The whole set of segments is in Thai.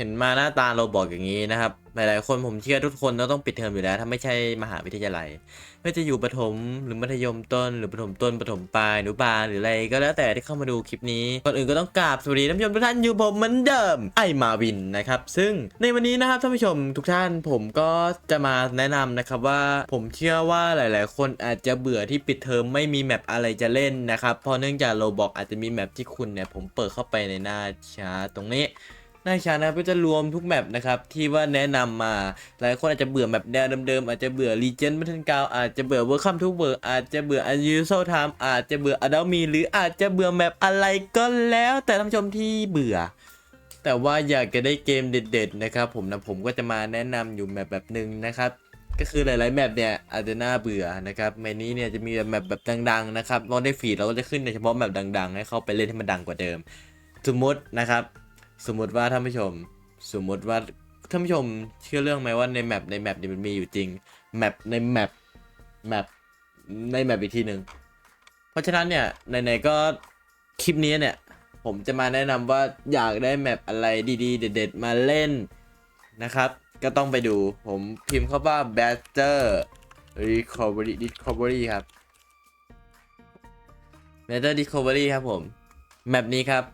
เห็นมาหน้าตาเราบอกอย่างนี้นะครับ หลายๆ คนผมเชื่อทุกคนต้องปิดเทอมอยู่แล้ว ถ้าไม่ใช่มหาวิทยาลัย ไม่จะอยู่ประถมหรือมัธยมต้น หรือประถมต้นประถมปลายหรือบาหรืออะไรก็แล้วแต่ที่เข้ามาดูคลิปนี้ก่อนอื่นก็ต้องกราบสวัสดีท่านผู้ชมทุกท่านอยู่ผมเหมือนเดิมไอมาวินนะครับ ซึ่งในวันนี้นะครับท่านผู้ชมทุกท่านผมก็จะมาแนะนำนะครับว่าผมเชื่อว่าหลาย ๆ คนอาจจะเบื่อที่ปิดเทอมไม่มีแมปอะไรจะเล่นนะครับเพราะเนื่องจากโรบอกอาจจะมีแมปที่คุณเนี่ยผมเปิดเข้าไปในหน้าชาร์ตตรงนี้ หน้าชานะครับก็จะรวมทุกแมปนะครับที่ว่าแนะนำมา หลายคนอาจจะเบื่อแมปแนวเดิมๆอาจจะเบื่อ Legend b a t t l e g r o u n d อาจจะเบื่อ Welcome to World อาจจะเบื่อ Unusual Time อาจจะเบื่อ Adult Me หรืออาจจะเบื่อแมปอะไรก็แล้ว แต่ท่านผู้ชมที่เบื่อ แต่ว่าอยากจะได้เกมเด็ด ๆ นะครับ ผมนะผมก็จะมาแนะนำอยู่แมปแบบหนึ่งนะครับก็คือหลายๆแมปเนี่ยอาจจะน่าเบื่อนะครับในนี้เนี่ยจะมีแมปแบบดัง ๆ นะครับมองได้ฟีดเราก็จะขึ้นในเฉพาะแมปดัง ๆ ให้เข้าไปเล่นให้มันดังกว่าเดิม สมมตินะครับ สมมติว่าท่านผู้ชม สมมติว่าท่านผู้ชมเชื่อเรื่องไหมว่าในแมปในแมปเนี่ยมันมีอยู่จริงแมปในแมปแมปในแมปอีกทีหนึ่งเพราะฉะนั้นเนี่ยไหนๆก็คลิปนี้เนี่ย ผมจะมาแนะนำว่าอยากได้แมปอะไรดีๆ เด็ดๆ มาเล่นนะครับ ก็ต้องไปดูผมพิมพ์เข้าว่า Better Recovery Discovery ครับ Better Discovery ครับผม แมปนี้ครับ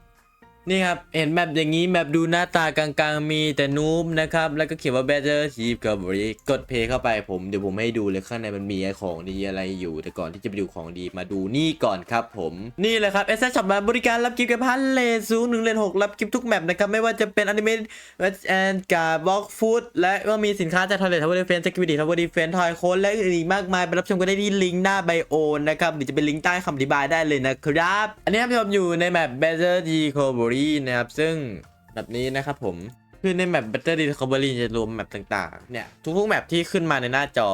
นี่ครับ เห็นแมปอย่างนี้แมปดูหน้าตากลางๆ มีแต่นูบนะครับ แล้วก็เขียนว่า Better Discovery กดเพย์เข้าไปผมเดี๋ยวผมให้ดูเลยข้างในมันมีไอของดีอะไรอยู่ แต่ก่อนที่จะไปดูของดีมาดูนี่ก่อนครับผม นี่เลยครับ s อ Shop มาบริการรับกิฟต์กับพันเลนซูหนึ่งเลนหกรับกิฟต์ทุกแมปนะครับ ไม่ว่าจะเป็นอนิเมะแวชแอนการ์บล็อกฟูดและก็มีสินค้าจากทอร์เรททาวเวอร์ดีเฟนส์สกิวิตี้ทาวเวอร์ดีเฟนทอยโค้ดและอื่นอีกมากมายไปรับชมกันได้ที่ลิงก์หน้าไบโอนะครับหรือจะเป็นลิงก์ใต้คำอธิบายได้เลยนะครับ อันนี้ท่านผู้ชมอยู่ในแมป Better Recovery นะครับ ซึ่งแบบนี้นะครับผมคือในแมป Better Recovery จะรวมแมปต่างๆ เนี่ยทุกๆแมปที่ขึ้นมาในหน้าจอ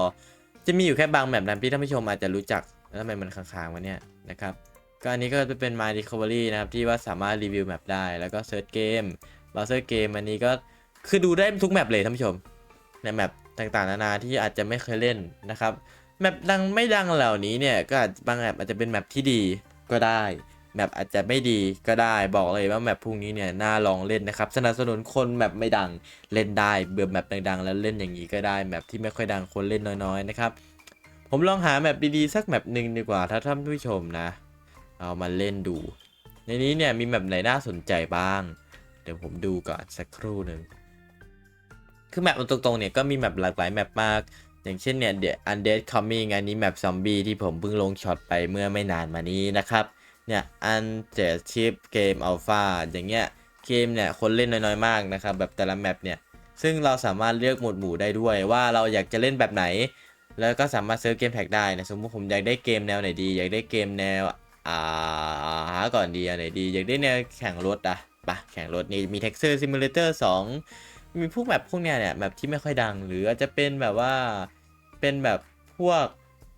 จะมีอยู่แค่บางแมปนั้นที่ท่านผู้ชมอาจจะรู้จักแล้วทำไมมันค้างๆวะเนี่ยนะครับก็อันนี้ก็จะเป็น My Recovery นะครับ ที่ว่าสามารถรีวิวแมปได้แล้วก็เซิร์ชเกมเบราว์เซอร์เกมอันนี้ก็คือดูได้ทุกแมปเลยท่านผู้ชม ในแมปต่างๆ นานาที่อาจจะไม่เคยเล่นนะครับแมปดังไม่ดังเหล่านี้เนี่ยก็อาจบางแมปอาจจะเป็นแมปที่ดีก็ได้ แมปอาจจะไม่ดีก็ได้บอกเลยว่าแมปพวกนี้เนี่ยน่าลองเล่นนะครับสนับสนุนคนแมปไม่ดังเล่นได้เบื่อแมปดังๆ แล้วเล่นอย่างนี้ก็ได้แมปที่ไม่ค่อยดังคนเล่นน้อยๆนะครับผมลองหาแมปดีๆสักแมปหนึ่งดีกว่าถ้าท่านผู้ชมนะ เอามาเล่นดู ในนี้เนี่ยมีแมปไหนน่าสนใจบ้าง เดี๋ยวผมดูก่อนสักครู่หนึ่งคือแมปตรงๆเนี่ยก็มีแมปหลากหลายแมปมากอย่างเช่นเนี่ย The Undead Coming อันนี้แมปซอมบี้ที่ผมเพิ่งลงช็อตไปเมื่อไม่นานมานี้นะครับ เนี่ย Undead Chip Game Alpha อย่างเงี้ยเกมเนี่ยคนเล่นน้อยๆมากนะครับแบบแต่ละแมปเนี่ยซึ่งเราสามารถเลือกหมวดหมู่ได้ด้วยว่าเราอยากจะเล่นแบบไหน แล้วก็สามารถเซิร์ชเกมแท็กได้นะสมมติผมอยากได้เกมแนวไหนดี อยากได้เกมแนวอ่าหาก่อนดีอันไหนดีอยากได้แนวแข่งรถอะปะแข่งรถนี่มี Texture Simulator 2 มีพวกแบบพวกเนี้ยเนี่ยแบบที่ไม่ค่อยดัง หรืออาจจะเป็นแบบว่าเป็นแบบพวก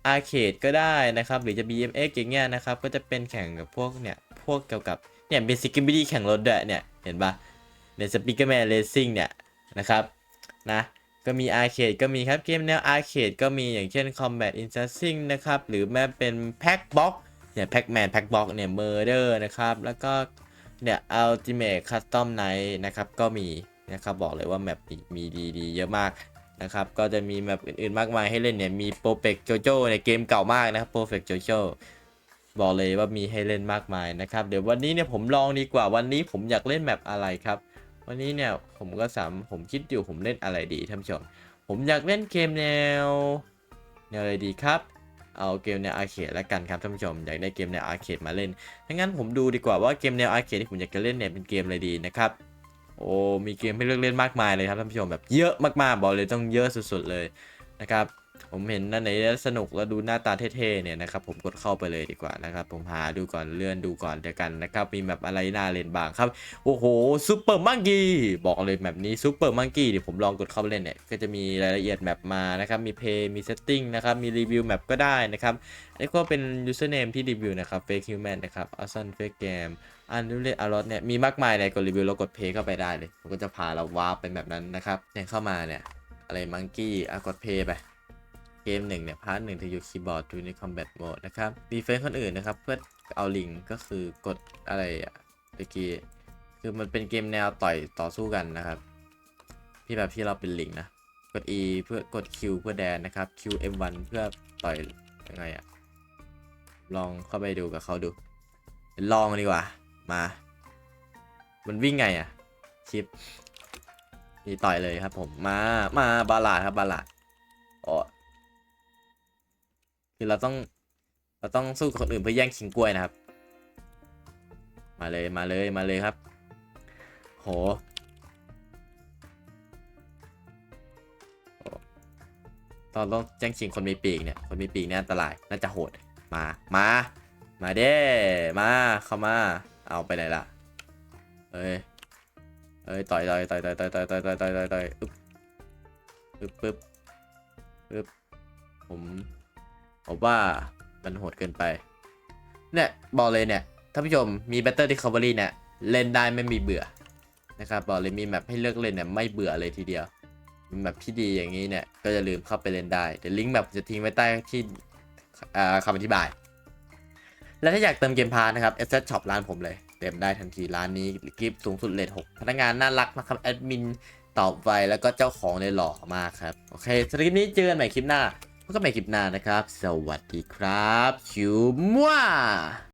อาร์เคดก็ได้นะครับ หรือจะ BMX อย่างเงี้ยนะครับ ก็จะเป็นแข่งกับพวกเนี่ย พวกเกี่ยวกับเนี่ยเป็นซิกิบิดี้แข่งรถด้วยเนี่ย เห็นปะในสปีกเกอร์แมนเลสซิ่งเนี่ยนะครับนะก็มีอาร์เคดก็มีครับ เกมแนวอาร์เคดก็มีอย่างเช่น Combat i n s u r c i n g นะครับ หรือแม้เป็น Pack Box เนี่ย Pac-Man Pack Box เนี่ย Murder นะครับ แล้วก็เนี่ย Ultimate Custom Night นะครับ ก็มีนะครับ บอกเลยว่าแมปมีดีๆ เยอะมาก นะครับ ก็จะมีแมปอื่นๆมากมายให้เล่นเนี่ย มี Perfect Jojo เนี่ยเกมเก่ามากนะครับ Perfect Jojo บอกเลยว่ามีให้เล่นมากมายนะครับ เดี๋ยววันนี้เนี่ยผมลองดีกว่าวันนี้ผมอยากเล่นแมปอะไรครับ วันนี้เนี่ยผมก็สามผมคิดอยู่ผมเล่นอะไรดีท่านผู้ชมผมอยากเล่นเกมแนวแนวอะไรดีครับ เอาเกมแนวอาร์เคดแล้วกันครับท่านผู้ชมอยากได้เกมแนวอาร์เคดมาเล่นถ้างั้นผมดูดีกว่าว่าเกมแนวอาร์เคดที่ผมอยากจะเล่นเนี่ยเป็นเกมอะไรดีนะครับ โอ้มีเกมให้เลือกเล่นมากมายเลยครับท่านผู้ชมแบบเยอะมากๆบอกเลยต้องเยอะสุดๆเลยนะครับผมเห็นนั่นไหนสนุกแล้วดูหน้าตาเท่ๆเนี่ยนะครับผมกดเข้าไปเลยดีกว่านะครับผมหาดูก่อนเลื่อนดูก่อนเดียวกันนะครับมีแบบอะไรน่าเล่นบ้างครับโอ้โหซูเปอร์มังกี้บอกเลยแบบนี้ซูเปอร์มังกี้เดี๋ยวผมลองกดเข้าไปเล่นเนี่ยก็จะมีรายละเอียดแมปมานะครับมีเพย์มีเซตติ้งนะครับมีรีวิวแมปก็ได้นะครับอันนี้ก็เป็น username ที่รีวิวนะครับ fake human นะครับ awesome fake game อันนี้เลยอารอเนี่ยมีมากมายในกดรีวิวเรากดเพย์เข้าไปได้เลยมันก็จะพาเราวาร์ปเป็นแบบนั้นนะครับเนี่ยเข้ามาเนี่ยอะไรมังกี้อะกดเพย์ไปเกมหนึ่งเนี่ยพาร์ทหนึ่งจะอยู่คีย์บอร์ดดูในคอมแบทโหมดนะครับดีเฟนคนอื่นนะครับเพื่อเอาลิงก็คือกดอะไรอะเมื่อกี้คือมันเป็นเกมแนวต่อยต่อสู้กันนะครับพี่แบบที่เราเป็นลิงนะกด E เพื่อกด Q เพื่อแดนนะครับ Q M1 เพื่อต่อยยังไงอะลองเข้าไปดูกับเขาดู ลองดีกว่า มา มันวิ่งไงอะชิปนี่ต่อยเลยครับผมมามาบาลาดครับบาลาดอ๋อคือเราต้องเราต้องสู้กับคนอื่นเพื่อแย่งชิงกล้วยนะครับ มาเลยมาเลยมาเลยครับ โหตอนต้องแย่งชิงคนมีปีกเนี่ย คนมีปีกเนี่ยอันตราย น่าจะโหด มา มา มาเด้ มา เข้ามา เอาไปไหนล่ะเอ้ยเอ้ยต่อยต่อยต่อยต่อยต่อยต่อยต่อยต่อยต่อยต่อยต่อยอึ๊บอึ๊บปึ๊บอึ๊บผมผมว่ามันโหดเกินไป เนี่ยบอกเลยเนี่ยท่านผู้ชมมี Battle Recovery เนี่ยเล่นได้ไม่มีเบื่อนะครับบอกเลยมีแมปให้เลือกเล่นเนี่ยไม่เบื่อเลยทีเดียวมีแมปที่ดีอย่างนี้เนี่ยก็อย่าลืมเข้าไปเล่นได้เดี๋ยวลิงก์แมปจะทิ้งไว้ใต้ที่อ่าคำอธิบาย และถ้าอยากเติมเกมพาร์นะครับ s อ Shop ร้านผมเลย เต็มได้ทันทีร้านนี้กิฟต์สูงสุดเลท6พนักงานน่ารักนะครับแอดมินตอบไวแล้วก็เจ้าของเลยหล่อมากครับ โอเคสำหรับคลิปนี้เจอกันใหม่คลิปหน้าพบกันใหม่คลิปหน้านะครับ สวัสดีครับชิวมั่ว